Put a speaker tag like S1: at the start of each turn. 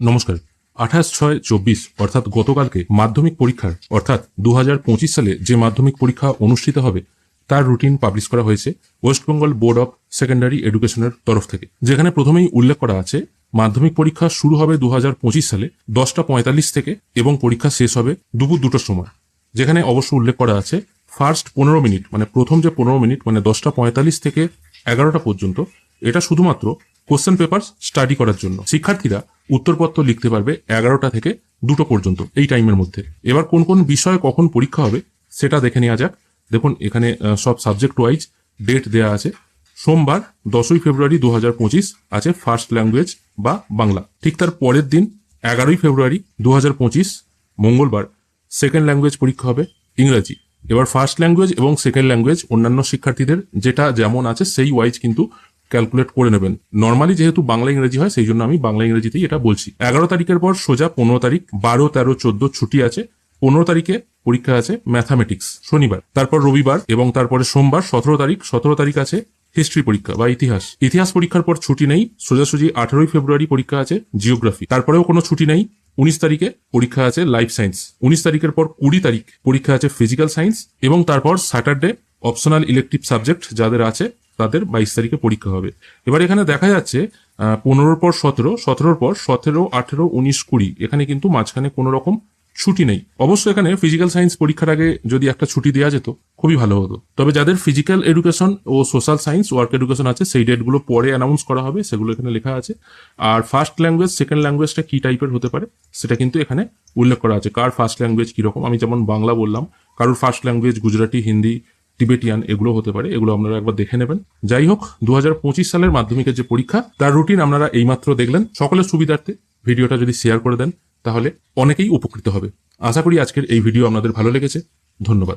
S1: নমস্কার। আঠাশ ছয় চব্বিশ, অর্থাৎ গতকালকে মাধ্যমিক পরীক্ষার, অর্থাৎ দুহাজার পঁচিশ সালে যে মাধ্যমিক পরীক্ষা অনুষ্ঠিত হবে, তার রুটিন পাবলিশ করা হয়েছে ওয়েস্টবেঙ্গল বোর্ড অফ সেকেন্ডারি এডুকেশনের তরফ থেকে। যেখানে প্রথমেই উল্লেখ করা আছে, মাধ্যমিক পরীক্ষা শুরু হবে দু হাজার পঁচিশ সালে দশটা পঁয়তাল্লিশ থেকে এবং পরীক্ষা শেষ হবে দুপুর দুটোর সময়। যেখানে অবশ্য উল্লেখ করা আছে, ফার্স্ট পনেরো মিনিট মানে প্রথম যে পনেরো মিনিট মানে দশটা পঁয়তাল্লিশ থেকে এগারোটা পর্যন্ত, এটা শুধুমাত্র কোশ্চেন পেপার স্টাডি করার জন্য শিক্ষার্থীরা উত্তরপত্র লিখতে পারবে এগারোটা থেকে দুটো পর্যন্ত এই টাইমের মধ্যে। এবার কোন কোন বিষয়ে কখন পরীক্ষা হবে সেটা দেখে নেওয়া যাক। দেখুন, এখানে সব সাবজেক্ট ওয়াইজ ডেট দেওয়া আছে। সোমবার, দশই ফেব্রুয়ারি দু হাজার পঁচিশ আছে ফার্স্ট ল্যাঙ্গুয়েজ বা বাংলা। ঠিক তার পরের দিন, এগারোই ফেব্রুয়ারি দু হাজার পঁচিশ, মঙ্গলবার সেকেন্ড ল্যাঙ্গুয়েজ পরীক্ষা হবে, ইংরাজি। এবার ফার্স্ট ল্যাঙ্গুয়েজ এবং সেকেন্ড ল্যাঙ্গুয়েজ অন্যান্য শিক্ষার্থীদের যেটা যেমন আছে সেই ওয়াইজ কিন্তু ক্যালকুলেট করে নেবেন। নর্মালি যেহেতু বাংলা, ইংরেজি হয়, সেই জন্য আমি বাংলা, ইংরেজিতেই এটা বলছি। এগারো তারিখের পর সোজা পনেরো তারিখ, বারো, তেরো, চোদ্দ ছুটি আছে। পনেরো তারিখে পরীক্ষা আছে ম্যাথামেটিক্স শনিবার। তারপর রবিবার এবং তারপরে সোমবার, সতেরো তারিখ সতেরো তারিখ আছে হিস্ট্রি পরীক্ষা বা ইতিহাস। ইতিহাস পরীক্ষার পর ছুটি নেই, সোজাসুজি আঠারোই ফেব্রুয়ারি পরীক্ষা আছে জিওগ্রাফি তারপরেও কোনো ছুটি নেই, উনিশ তারিখে পরীক্ষা আছে লাইফ সায়েন্স উনিশ তারিখের পর কুড়ি তারিখ পরীক্ষা আছে ফিজিক্যাল সায়েন্স এবং তারপর স্যাটারডে অপশনাল ইলেকটিভ সাবজেক্ট যাদের আছে তাদের বাইশ তারিখে পরীক্ষা হবে। এবার এখানে দেখা যাচ্ছে পনেরোর পর সতেরো, সতেরোর পর সতেরো, আঠেরো, উনিশ, কুড়ি। এখানে কিন্তু মাঝখানে কোনো রকম ছুটি নেই। অবশ্য এখানে ফিজিক্যাল সায়েন্স পরীক্ষার আগে যদি একটা ছুটি দেওয়া যেত, খুবই ভালো হতো। তবে যাদের ফিজিক্যাল এডুকেশন ও সোশ্যাল সায়েন্স ওয়ার্ক এডুকেশন আছে, সেই ডেটগুলো পরে অ্যানাউন্স করা হবে, সেগুলো এখানে লেখা আছে। আর ফার্স্ট ল্যাঙ্গুয়েজ সেকেন্ড ল্যাঙ্গুয়েজটা কি টাইপের হতে পারে, সেটা কিন্তু এখানে উল্লেখ করা আছে। কার ফার্স্ট ল্যাঙ্গুয়েজ কীরকম? আমি যেমন বাংলা বললাম, কারোর first language Gujarati, Hindi Tibetan এগুলো হতে পারে, এগুলো আপনারা একবার দেখে নেবেন। যাই হোক দু হাজার পঁচিশ সালের মাধ্যমিকের যে পরীক্ষা, তার রুটিন আপনারা এইমাত্র দেখলেন। সকলের সুবিধার্থে ভিডিওটা যদি শেয়ার করে দেন, তাহলে অনেকেই উপকৃত হবে। আশা করি আজকের এই ভিডিও আপনাদের ভালো লেগেছে। ধন্যবাদ।